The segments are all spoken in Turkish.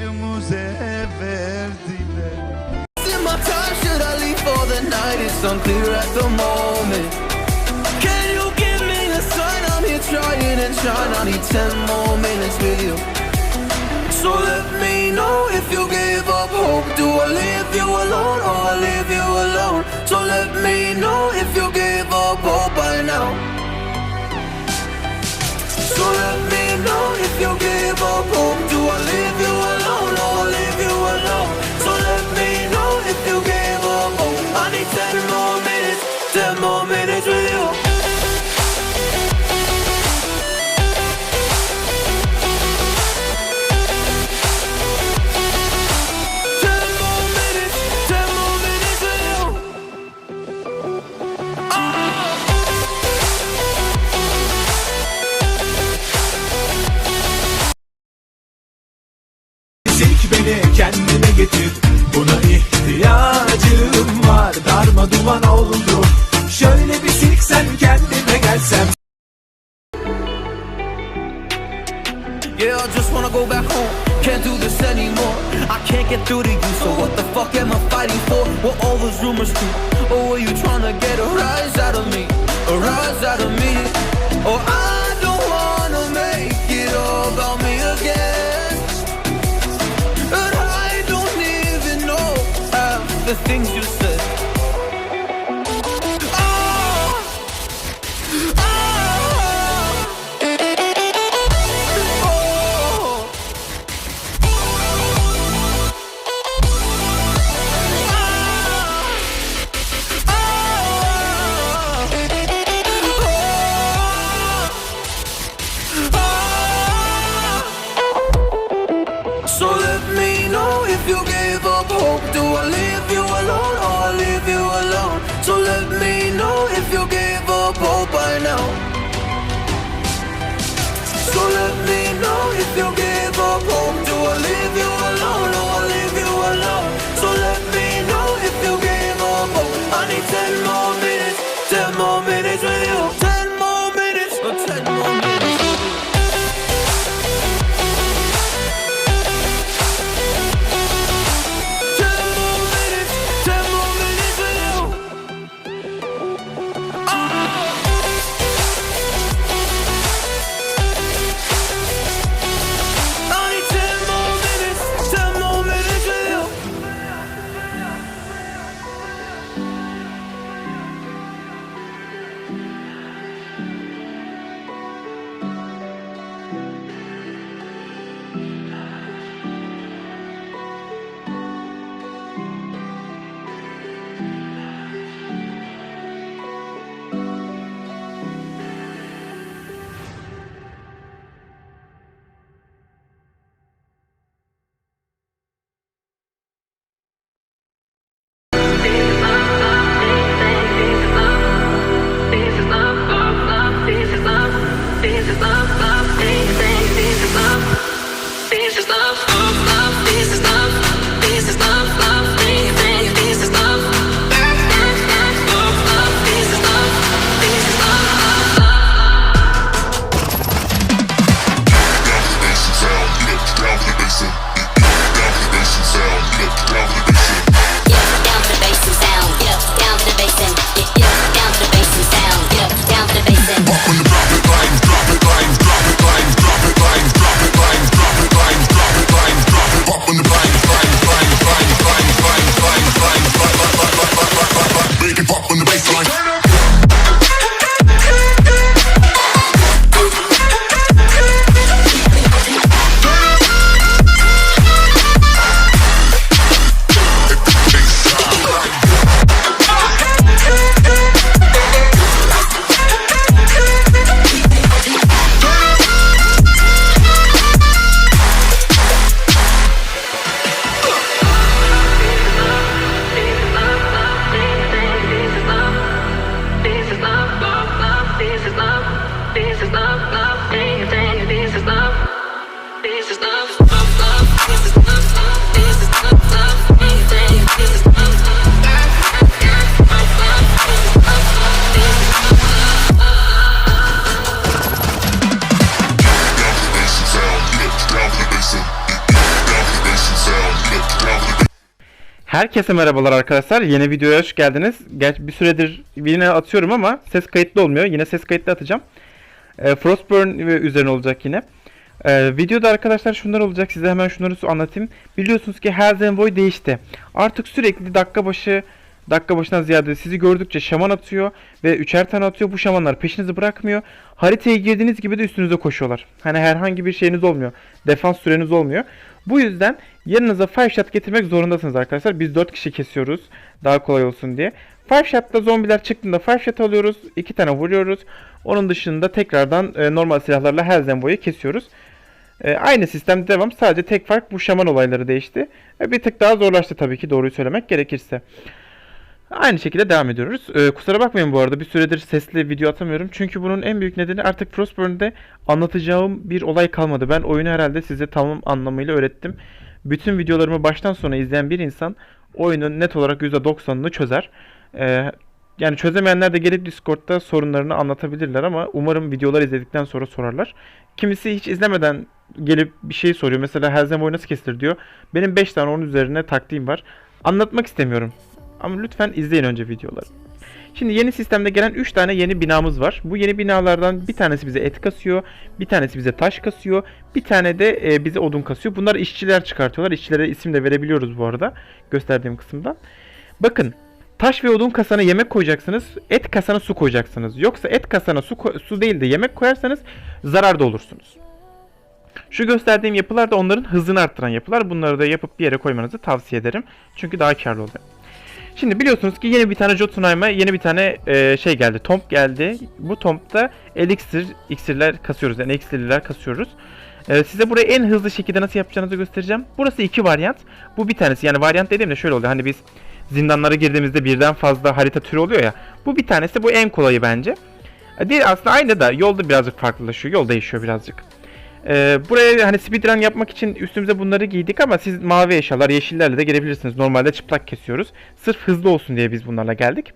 Elimize verdiler my time, should I leave for the night? It's unclear at the moment. Can you give me a sign? I'm here trying and trying. I need ten more minutes with you. So let me know if you give up hope. Do I leave you alone or I leave you alone? So let me know if you give up hope by now. So let me know if you give up hope. Kendine getir Buna ihtiyacım var Darma duman oldu Şöyle bir silksen kendime gelsem Yeah, I just wanna go back home. Can't do this anymore. I can't get through to you, so what the fuck am I fighting for? What all those rumors do? Or were you trying to get a rise out of me? A rise out of me? Or I don't wanna make it all about me again. The things you said. Make it pop on the bass line. Herkese merhabalar arkadaşlar. Yeni videoya hoş geldiniz. Gerçi bir süredir yine atıyorum ama ses kayıtlı olmuyor. Yine ses kayıtlı atacağım. Ee, Frostburn üzerine olacak yine. E, videoda arkadaşlar şunlar olacak. Size hemen şunları anlatayım. Biliyorsunuz ki Hells Envoy değişti. Artık sürekli dakika başı dakika başına ziyade sizi gördükçe şaman atıyor ve üçer tane atıyor. Bu şamanlar peşinizi bırakmıyor. Haritaya girdiğiniz gibi de üstünüze koşuyorlar. Hani herhangi bir şeyiniz olmuyor. Defans süreniz olmuyor. Bu yüzden yanınıza 5 shot getirmek zorundasınız arkadaşlar. Biz 4 kişi kesiyoruz. Daha kolay olsun diye. 5 shot'ta zombiler çıktığında 5 shot alıyoruz. 2 tane vuruyoruz. Onun dışında tekrardan e, normal silahlarla Hells Envoy'u kesiyoruz. E, aynı sistem devam. Sadece tek fark bu şaman olayları değişti. E, bir tık daha zorlaştı tabii ki doğruyu söylemek gerekirse. Aynı şekilde devam ediyoruz. Ee, kusura bakmayın bu arada bir süredir sesli video atamıyorum. Çünkü bunun en büyük nedeni artık Frostburn'de anlatacağım bir olay kalmadı. Ben oyunu herhalde size tamam anlamıyla öğrettim. Bütün videolarımı baştan sona izleyen bir insan oyunun net olarak %90'ını çözer. Ee, yani çözemeyenler de gelip Discord'da sorunlarını anlatabilirler ama umarım videolar izledikten sonra sorarlar. Kimisi hiç izlemeden gelip bir şey soruyor. Mesela Hells Envoy nasıl kesilir diyor. Benim 5 tane onun üzerine taktiğim var. Anlatmak istemiyorum. Ama lütfen izleyin önce videoları. Şimdi yeni sistemde gelen 3 tane yeni binamız var. Bu yeni binalardan bir tanesi bize et kasıyor, bir tanesi bize taş kasıyor, bir tane de e, bize odun kasıyor. Bunlar işçiler çıkartıyorlar. İşçilere isim de verebiliyoruz bu arada gösterdiğim kısımdan. Bakın taş ve odun kasana yemek koyacaksınız, et kasana su koyacaksınız. Yoksa et kasana su, su değil de yemek koyarsanız zararda olursunuz. Şu gösterdiğim yapılar da onların hızını arttıran yapılar. Bunları da yapıp bir yere koymanızı tavsiye ederim. Çünkü daha karlı oluyor. Şimdi biliyorsunuz ki yeni bir tane Jotunheim'a yeni bir tane e, şey geldi. Tomb geldi. Bu Tomb'da elixir, iksirler kasıyoruz. Yani elixirler kasıyoruz. E, size burayı en hızlı şekilde nasıl yapacağınızı göstereceğim. Burası iki varyant. Bu bir tanesi. Yani varyant dediğimde şöyle oluyor. Hani biz zindanlara girdiğimizde birden fazla harita türü oluyor ya. Bu bir tanesi. Bu en kolayı bence. E, Diğer aslında aynı da yolda birazcık farklılaşıyor. Yol değişiyor birazcık. Ee, buraya hani speedrun yapmak için üstümüze bunları giydik ama siz mavi eşyalar, yeşillerle de gelebilirsiniz. Normalde çıplak kesiyoruz. Sırf hızlı olsun diye biz bunlarla geldik.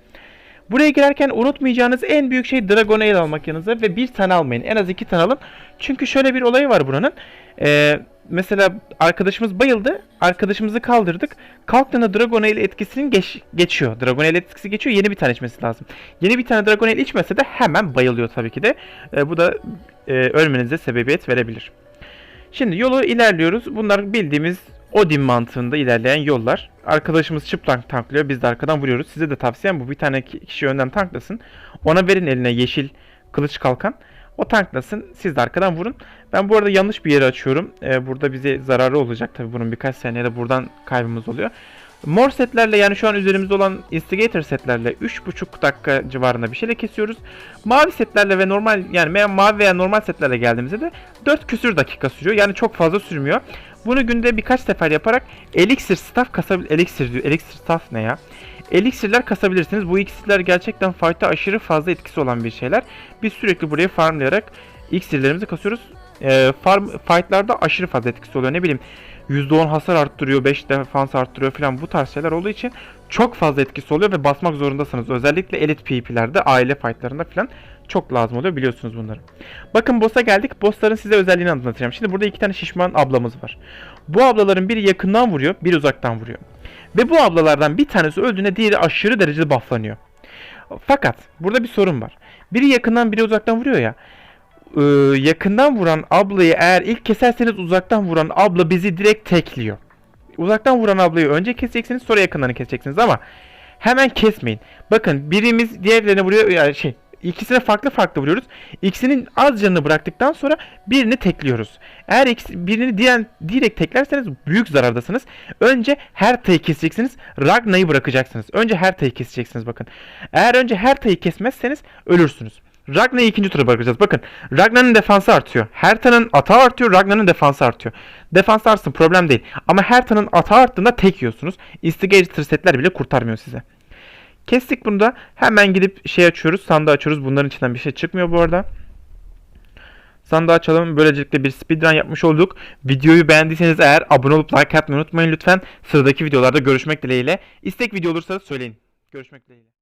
Buraya girerken unutmayacağınız en büyük şey Dragon almak yanınıza ve bir tane almayın. En az iki tane alın. Çünkü şöyle bir olayı var buranın. Ee, mesela arkadaşımız bayıldı. Arkadaşımızı kaldırdık. Kalktığında Dragon Ale etkisinin geç, geçiyor. Dragon Ale etkisi geçiyor. Yeni bir tane içmesi lazım. Yeni bir tane Dragon Ale içmese de hemen bayılıyor tabii ki de. Ee, bu da e, ölmenize sebebiyet verebilir. Şimdi yolu ilerliyoruz. Bunlar bildiğimiz Odin mantığında ilerleyen yollar. Arkadaşımız çıplak tanklıyor. Biz de arkadan vuruyoruz. Size de tavsiyem bu. Bir tane ki- kişi önden tanklasın. Ona verin eline yeşil kılıç kalkan. O tanklasın. Siz de arkadan vurun. Ben bu arada yanlış bir yere açıyorum. Ee, burada bize zararı olacak tabii bunun birkaç saniyede buradan kaybımız oluyor. Mor setlerle yani şu an üzerimizde olan Instigator setlerle 3,5 dakika civarında bir şeyle kesiyoruz. Mavi setlerle ve normal yani mavi veya normal setlerle geldiğimizde de 4 küsür dakika sürüyor. Yani çok fazla sürmüyor. Bunu günde birkaç sefer yaparak elixir staff kasabil elixir diyor. Elixir staff ne ya? Elixirler kasabilirsiniz. Bu iksirler gerçekten fight'a aşırı fazla etkisi olan bir şeyler. Biz sürekli buraya farmlayarak iksirlerimizi kasıyoruz. Ee, farm fight'larda aşırı fazla etkisi oluyor. Ne bileyim %10 hasar arttırıyor, 5 defans arttırıyor falan bu tarz şeyler olduğu için çok fazla etkisi oluyor ve basmak zorundasınız. Özellikle elit PvP'lerde, aile fight'larında falan çok lazım oluyor biliyorsunuz bunları. Bakın boss'a geldik. Boss'ların size özelliğini anlatacağım. Şimdi burada iki tane şişman ablamız var. Bu ablaların biri yakından vuruyor, biri uzaktan vuruyor. Ve bu ablalardan bir tanesi öldüğünde diğeri aşırı derecede bufflanıyor. Fakat burada bir sorun var. Biri yakından biri uzaktan vuruyor ya. Ee, yakından vuran ablayı eğer ilk keserseniz uzaktan vuran abla bizi direkt tekliyor. Uzaktan vuran ablayı önce keseceksiniz sonra yakınlarını keseceksiniz ama hemen kesmeyin. Bakın birimiz diğerlerine vuruyor yani şey ikisine farklı farklı vuruyoruz. İkisinin az canını bıraktıktan sonra birini tekliyoruz. Eğer ikisi, birini diğer, direkt teklerseniz büyük zarardasınız. Önce Herta'yı keseceksiniz. Ragna'yı bırakacaksınız. Önce Herta'yı keseceksiniz bakın. Eğer önce Herta'yı kesmezseniz ölürsünüz. Ragna'yı ikinci tura bırakacağız. Bakın Ragna'nın defansı artıyor. Herta'nın atağı artıyor. Ragna'nın defansı artıyor. Defans artsın problem değil. Ama Herta'nın atağı arttığında tek yiyorsunuz. Instigator setler bile kurtarmıyor size. Kestik bunu da. Hemen gidip şey açıyoruz. Sandığı açıyoruz. Bunların içinden bir şey çıkmıyor bu arada. Sandığı açalım. Böylelikle bir speedrun yapmış olduk. Videoyu beğendiyseniz eğer abone olup like atmayı unutmayın lütfen. Sıradaki videolarda görüşmek dileğiyle. İstek video olursa söyleyin. Görüşmek dileğiyle.